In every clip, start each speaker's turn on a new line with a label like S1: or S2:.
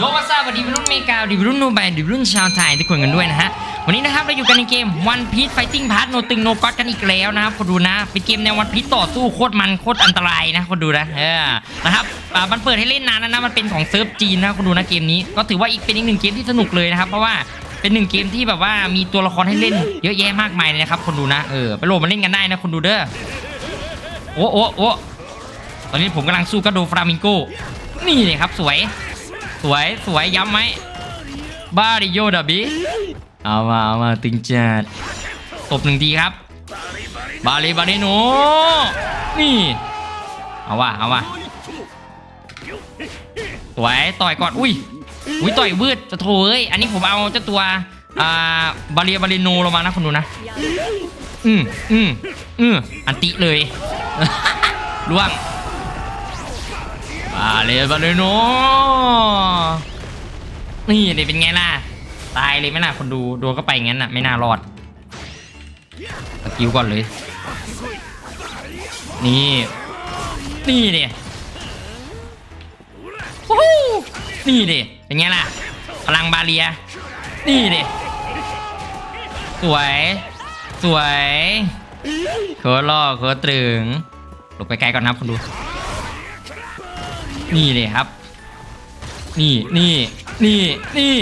S1: โยวัสสวัสดีวัยรุ่นเมกาดีวัยรุ่นโนบายดีวัยรุ่นชาวไทยทุกคนกันด้วยนะฮะ วันนี้นะครับเราอยู่กันในเกม One Piece Fighting Part โนตึงโนก็อดกันอีกแล้วนะครับคนดูนะ เป็นเกมแนววันพี e ต่อสู้โคตรมันโคตรอันตรายนะคนดูนะ เออ นะครับอ่ามันเปิดให้เล่นนานแล้วนะ มันเป็นของเซิร์ฟจีนนะคนดูนะเกมนี้ ก็ถือว่าอีกเป็นอีกหนึ่งเกมที่สนุกเลยนะครับ เพราะว่าเป็นหนึ่งเกมที่แบบว่ามีตัวละครให้เล่นเยอะแยะมากมายเลยนะครับคนดูนะ เออ ไปโหลดมาเล่นกันได้นะคนดูเด้อ โอ้โอ้โอ้ตอนนี้ผมกำลังสู้กับโดฟรามิงโก นี่เลยครับสวย สวยสวยย้ำไหมบ้าดิโยดาบิเอามาเอามาตึงจัดตบหนึ่งทีครับ บาลีบาลีโนนี่ เอาว่ะเอาว่ะสวยต่อยก่อนอุ้ยอุ้ยต่อยวืดจะโถเอ้ยอันนี้ผมเอาเจ้าตัวอ่าบาเลียบาลีโนลงมานะคุณดูนะอืมอืมอืมอันติเลยล่วง บาเลยบาเลยโนาะนี่เลยเป็นไงล่ะ ตายเลยไหม่น่าคนดูดนก็ไปงั้นน่ะ ไม่น่ารอดสกิลก่อนเลย นี่ นี่เนี่ยวู้ฮู้นี่ดิเป็นไงล่ะ พลังบาเลีย นี่ดิสวย สวย โคตรล่อโคตรตรึงหลบไปไกลก่อนนะคนดู นี่เลยครับ นี่นี่นี่นี่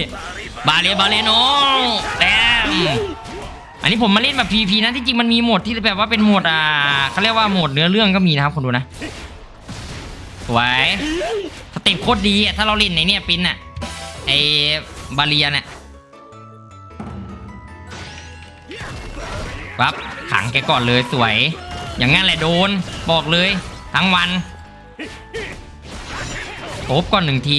S1: บาเลบาเลโนแดมอันนี้ผมมาเล่นแบบ PVP นะที่จริงมันมีโหมดที่แบบว่าเป็นโหมดอ่าเขาเรียกว่าโหมดเนื้อเรื่องก็มีนะครับคนดูนะสวยสเต็ปโคตรดีอะถ้าเราเล่นในเนี่ยปินอะไอบาเลียเนี่ยปั๊บขังแกก่อนเลยสวย อย่างงั้นแหละโดนบอกเลยทั้งวัน โอบก่อนหนึ่งที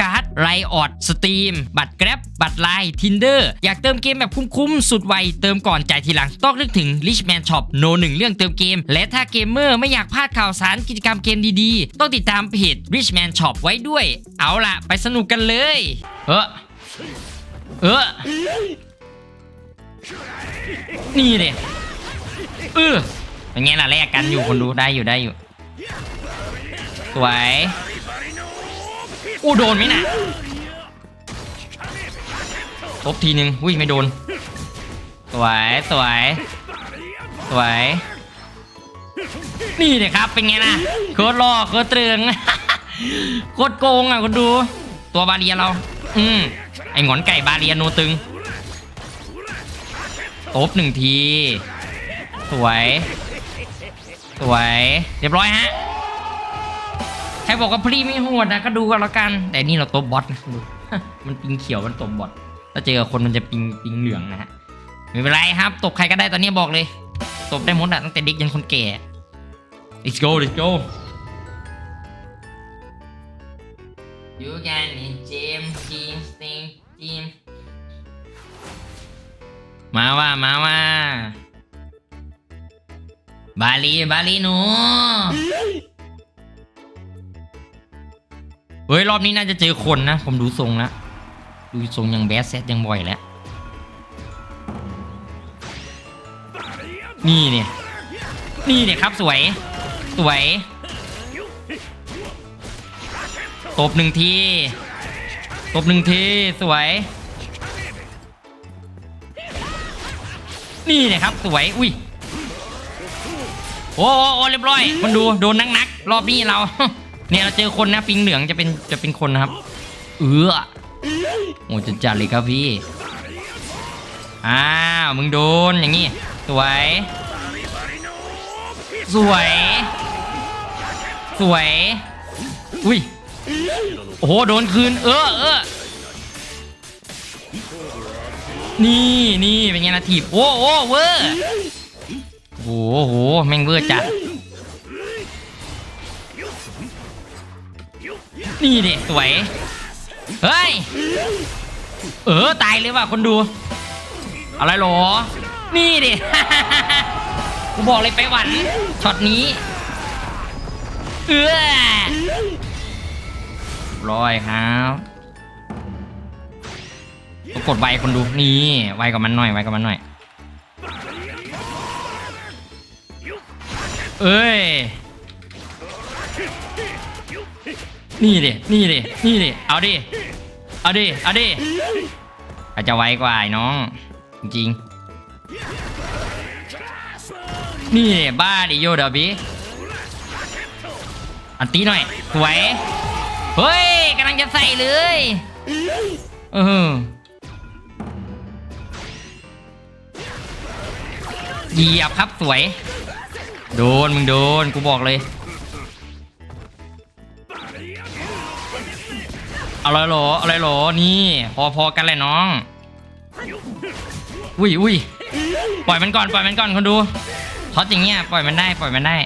S1: ไรออดสตรีมบัตรแกร็บบัตรไลน์ทินเดอร์อยากเติมเกมแบบคุ้มๆ สุดไว เติมก่อนจ่ายทีหลัง ต้องนึกถึง Richman Shop โนหนึ่งเรื่องเติมเกม และถ้าเกมเมอร์ไม่อยากพลาดข่าวสารกิจกรรมเกมดีๆ ต้องติดตามเพจ Richman Shop ไว้ด้วย เอาล่ะ ไปสนุกกันเลย เออเออนี่เลยเออเป็นไงล่ะแลกกันอยู่คนดูได้อยู่ได้อยู่สวย อู้โดนไหมน่ะตบทีนึงอุ้ยไม่โดน สวย สวย สวย นี่เลยครับ เป็นไงล่ะโคตรหล่อโคตรตึงโคตรโกงอะคนดู ตัวบาเรียเรา อืมไอหงอนไก่บาเรียโนตึงตบหนึ่งที สวย สวย เรียบร้อยฮะ ใครบอกว่าพรีไม่โหดนะก็ดูกันแล้วกัน แต่นี่เราตบบอทนะดูมันปิงเขียวมันตบบอทถ้าเจอคนมันจะปิงปิงเหลืองนะฮะไม่เป็นไรครับ ตบใครก็ได้ตอนนี้บอกเลย ตบได้หมดอะตั้งแต่เด็กยันคนแก่ let's go let's go you can jam jam sting jam มาว่ามาว่าบาลีบาลีหนู ฮ้ย รอบนี้น่าจะเจอคนนะ ผมดูทรงแล้วดูทรงยังแบดเซตยังบ่อยแล้ว นี่เนี่ย นี่เนี่ยครับสวย สวย ตบหนึ่งที ตบหนึ่งที สวย นี่เนี่ยครับสวย อุ้ยโอ้โอ้โอเรียบร้อย มันดูโดนนักนักรอบนี้เรา เนี่ยเราเจอคนนะปิงเหลืองจะเป็นจะเป็นคนนะครับ เออโอ้จะจัดเลยครับพี่ อ้าวมึงโดนอย่างงี้ สวย สวย สวย อุ้ย โอ้โหโดนคืน เออเออนี่นี่เป็นไงนะถีบโอ้โอ้เวอร์โอ้โหโอ้โหแม่งเวอร์จัด นี่ดิสวย เฮ้ย เออ ตายเลยว่ะคนดู อะไรหรอ นี่ดิ กูบอกเลยไปหวันช็อตนี้ เออร้อยครับกดไวคนดูนี่ไวกับมันหน่อยไวกับมันหน่อย เอ้ย นี่ดินี่ดินี่ดิเอาดิเอาดิเอาดิอาจจะไวกว่าไอ้น้อง จริงนี่ดิบ้าดิโยดาบิอันตีหน่อยสวยเฮ้ยกำลังจะใส่เลยเออเหยียบครับสวย โดนมึงโดนกูบอกเลย อะไรหรออะไรหรอนี่ พอพอกันเลยน้อง อุ้ยอุ้ยปล่อยมันก่อนปล่อยมันก่อนคนดูท็อตอย่างเงี้ยปล่อยมันได้ปล่อยมันได้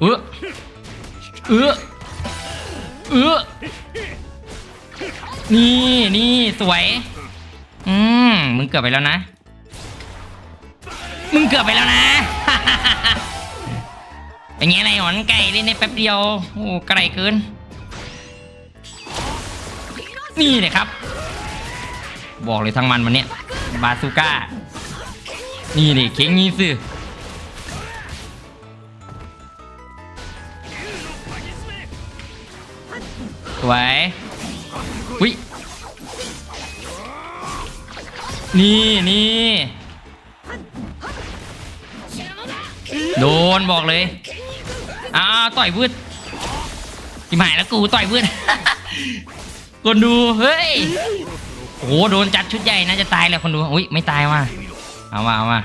S1: เออเออเออนี่นี่สวย อืมมึงเกือบไปแล้วนะ มึงเกือบไปแล้วนะ เป็นไงไรหอนไก่เล่นในแป๊บเดียว โอ้ไกลเกิน นี่เลยครับ บอกเลยทั้งมันวันเนี้ยบาซูก้า นี่นี่เค้งนี้สิสวยวินี่นี่โดนบอกเลย อ้าวต่อยวืดจิมหายแล้วกูต่อยวืด คนดูเฮ้ยโอ้โหโดนจัดชุดใหญ่น่าจะตายแล้วคนดูอุ้ยไม่ตายว่ะเอามาเอามา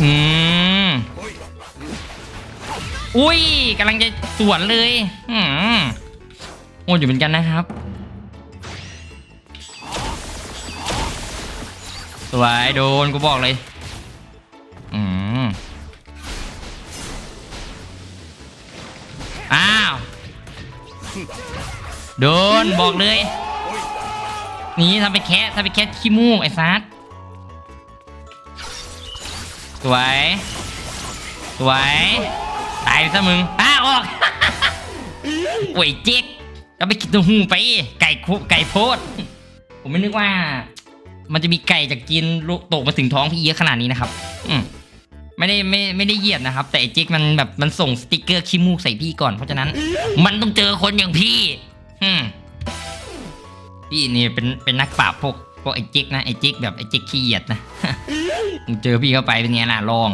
S1: อืมอุ้ยกำลังจะสวนเลยอืมโหดอยู่เหมือนกันนะครับสวยโดนกูบอกเลย โดนบอกเลย นี่ทำไปแค่ทำไปแค่ขี้มูกไอ้ซัดสวย สวย ตายซะมึงอ้าออกโอ้ยเจ๊กก็ไปคิดตัวหูไป ไก่คุไก่โพด ผมไม่นึกว่า มันจะมีไก่จากจีนลุตกมาถึงท้องพี่เยอะขนาดนี้นะครับ อืมไม่ได้ไม่ไม่ได้เหยียดนะครับ แต่อ้เจ๊กมันแบบมันส่งสติกเกอร์ขี้มูกใส่พี่ก่อนเพราะฉะนั้น มันต้องเจอคนอย่างพี่ อืมพี่นี่เป็นเป็นนักปราบพวกพวกไอ้เจ๊กนะไอ้เจ๊กแบบไอ้เจ๊กขี้เหยียดนะ เจอพี่เข้าไปเป็นไงล่ะลอง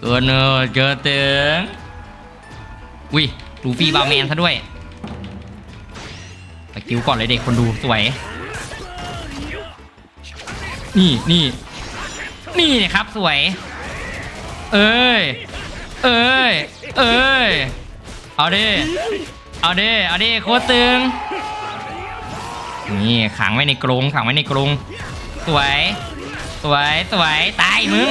S1: เกินเนอเกินเตึงอุ้ยลูฟี่บาแมนซะด้วยตะกิ้วก่อนเลยเด็กคนดูสวย นี่นี่นี่นะครับสวย เอ้ย เอ้ย เอ้ย เอาดิ เอาดิ เอาดิโคตรตึง นี่ขังไว้ในกรงขังไว้ในกรงสวย สวย สวย ตายมึง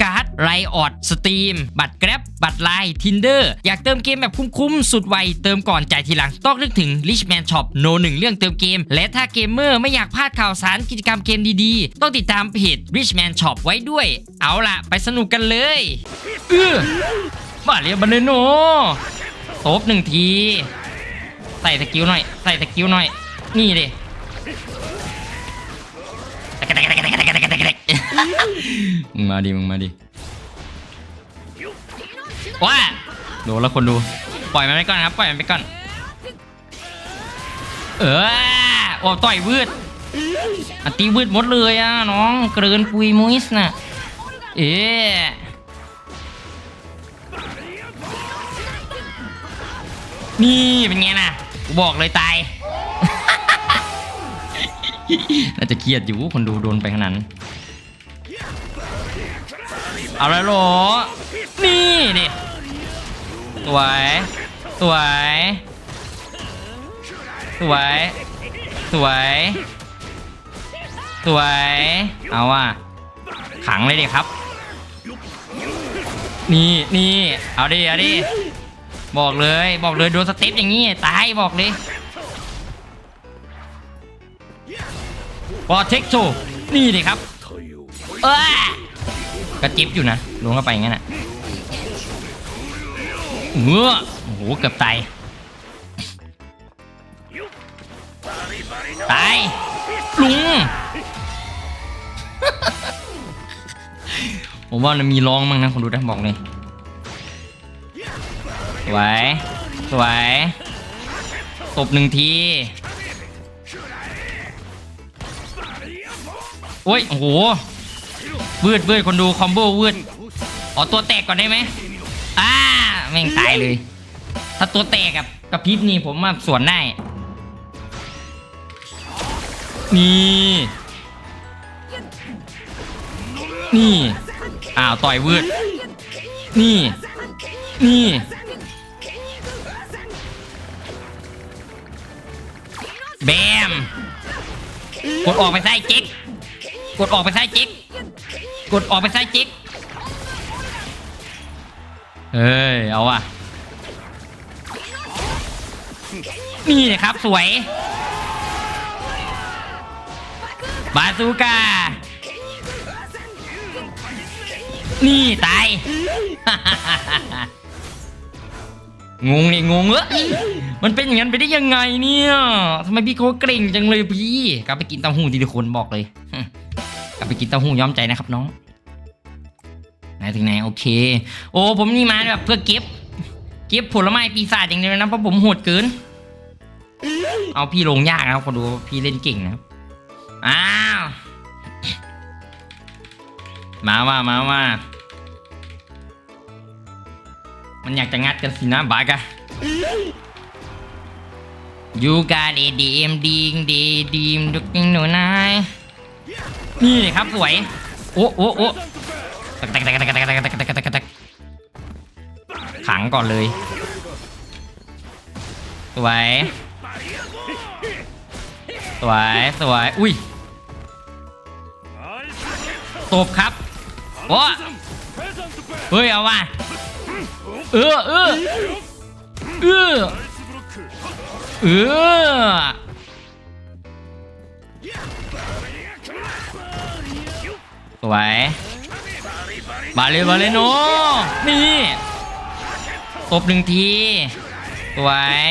S1: การ์ด ไรออดสตรีมบัตรแกร็บบัตรไลน์ทินเดอร์อยากเติมเกมแบบคุ้มๆ สุดไว เติมก่อนจ่ายทีหลัง ต้องนึกถึง Richman Shop โนหนึ่งเรื่องเติมเกม และถ้าเกมเมอร์ไม่อยากพลาดข่าวสารกิจกรรมเกมดีๆ ต้องติดตามเพจ Richman Shop ไว้ด้วย เอาล่ะ ไปสนุกกันเลยเออมาเรียบันเลยโนตบหนึ่งที ใส่สกิลหน่อย ใส่สกิลหน่อย นี่ดิมึงมาดิมึงมาดิ ว่าโดนแล้วคนดู ปล่อยมันไปก่อนครับ ปล่อยมันไปก่อน เออโอ้ต่อยวืดอตีวืดหมดเลยอะน้องเกินปุยมุ้ยส์น่ะ เอ๊นี่เป็นไงนะกูบอกเลยตาย น่าจะเครียดอยู่คนดูโดนไปขนาดนั้นเอาแล้วหรอนี่ดิ สวย สวย สวย สวย สวย เอาว่ะ ขังเลยดิครับ นี่นี่เอาดิ เอาดิ บอกเลย บอกเลยโดนสเต็ปอย่างนี้ตายบอกเลยพอเทคโชนี่ดิครับ เออกระจิบอยู่นะลงเข้าไปงั้นอะ เมื่อโอ้โหเกือบตายตายลุง ผมว่ามันมีร้องมั้งนะคนดูนะบอกเลยสวยสวยตบหนึ่งทีโอ้ยโอ้โหวืดวืดคนดูคอมโบวืดอ๋อตัวแตกก่อนได้ไหมอ่า แม่งตายเลย ถ้าตัวแตกกับกับพริบนี่ผมมาสวนได้ นี่ นี่ อ้าวต่อยวืด นี่ นี่ แบม กดออกไปไส้จิกกดออกไปไส้จิกกดออกไปไส้จิก เฮ้ย เอาว่ะ นี่นะครับสวย บาซูกา นี่ตาย งงนี่งงเอ้ยมันเป็นอย่างนั้นไปได้ยังไงเนี่ยทำไมพี่เขาเกรงจังเลยพี่ กลับไปกินเต้าหู้ทีละคนบอกเลย กลับไปกินเต้าหู้ย้อมใจนะครับน้อง ไหนถึงไหนโอเค โอ้ผมนี่มาแบบเพื่อเก็บ เก็บผลไม้ปีศาจอย่างเดียวนะเพราะผมโหดเกิน เอาพี่ลงยากนะครับคนดูพี่เล่นเก่งนะอ้าวมามามามามันอยากจะงัดกันสินะบากะยูกาเดดีเอ็มดีงเดดีมดุกิงหนูนายนี่เลยครับสวย โอ้โอ้โอ้ ตักตักตักตักตักตักตักตักตักขังก่อนเลยสวยสวยสวยอุ้ยตบครับโอ้เฮ้ยเอาว่ะเออเออเออเออสวย มาเลยมาเลยโนนี่ตบหนึ่งทีสวย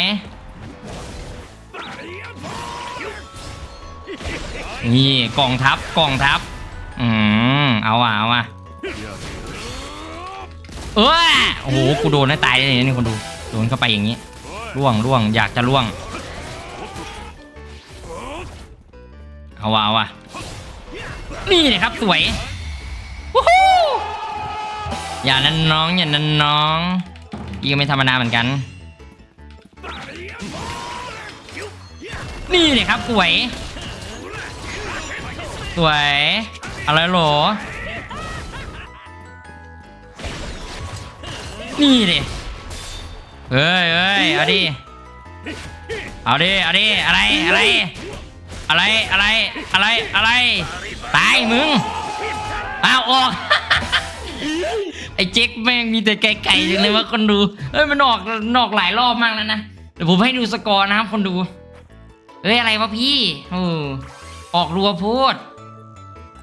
S1: นี่กองทัพกองทัพอืมเอาว่ะเอาว่ะเออโอ้โหกูโดนให้ตายเลยนี่คนดูโดนเข้าไปอย่างนี้ล่วงล่วงอยากจะล่วง เอาวะเอาวะนี่เลยครับสวย อย่านั้นน้องอย่านั้นน้องพี่ไม่ธรรมดาเหมือนกัน นี่เลยครับสวย สวยอะไรหรอ นี่ดิเฮ้ยเฮ้ยเอาดิ เอาดิ เอาดิ อะไร อะไร อะไร อะไร อะไร อะไร ตายมึง อ้าวออก อ้เจ๊กแม่งมีแต่ไก่ๆจังเลยว่าคนดูเฮ้ยมันออกนอกหลายรอบมากแล้วนะเดี๋ยวผมให้ดูสกอร์นะครับคนดูเฮ้ยอะไรวะพี่โอ้ออกรัวโพูด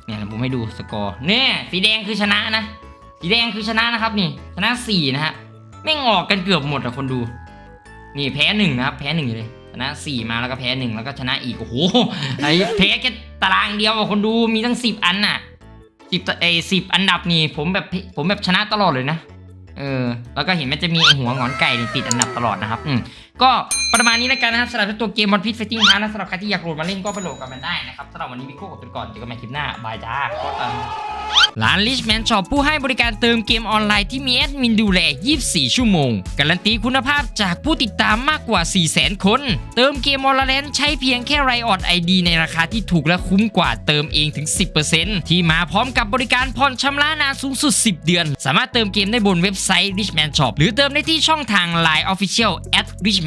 S1: เนี่ยเดี๋ยวผมให้ดูสกอร์เนี่ยสีแดงคือชนะนะสีแดงคือชนะนะครับนี่ชนะสี่นะฮะไม่งออกกันเกือบหมดอะคนดู นี่แพ้หนึ่งนะครับแพ้หนึ่งเลยชนะสี่มาแล้วก็แพ้หนึ่งแล้วก็ชนะอีกโอ้โหไอ้แพ้แค่ตารางเดียวอะคนดูมีตั้งสิบอันน่ะ สิบไอสิบอันดับนี่ผมแบบผมแบบชนะตลอดเลยนะ เออ แล้วก็เห็นมันจะมีไอหัวงอนไก่นี่ติดอันดับตลอดนะครับ อืม ก็ประมาณนี้แล้วกันนะครับสำหรับตัวเกมวันพี e เฟตติ้งพาร์นะสำหรับใครที่อยากโหลดมาเล่นก็ไปโหลดกันมันได้นะครับสำหรับวันนี้มีโค้ดกันก่อนเจอกันใหม่คลิปหน้าบายจ้าร้าน Richman Shop ผู้ให้บริการเติมเกมออนไลน์ที่มีแอดมินดูแล 24 ชั่วโมง การันตีคุณภาพจากผู้ติดตามมากกว่า 400,000 คน เติมเกมออนไลน์ใช้เพียงแค่ไรออดไอดีในราคาที่ถูกและคุ้มกว่าเติมเองถึง 10%ที่มาพร้อมกับบริการผ่อนชำระนานสูงสุด 10 เดือน สามารถเติมเกมได้บนเว็บไซต์ Richman Shop หรือเติมได้ที่ช่องทาง Line Official at Richman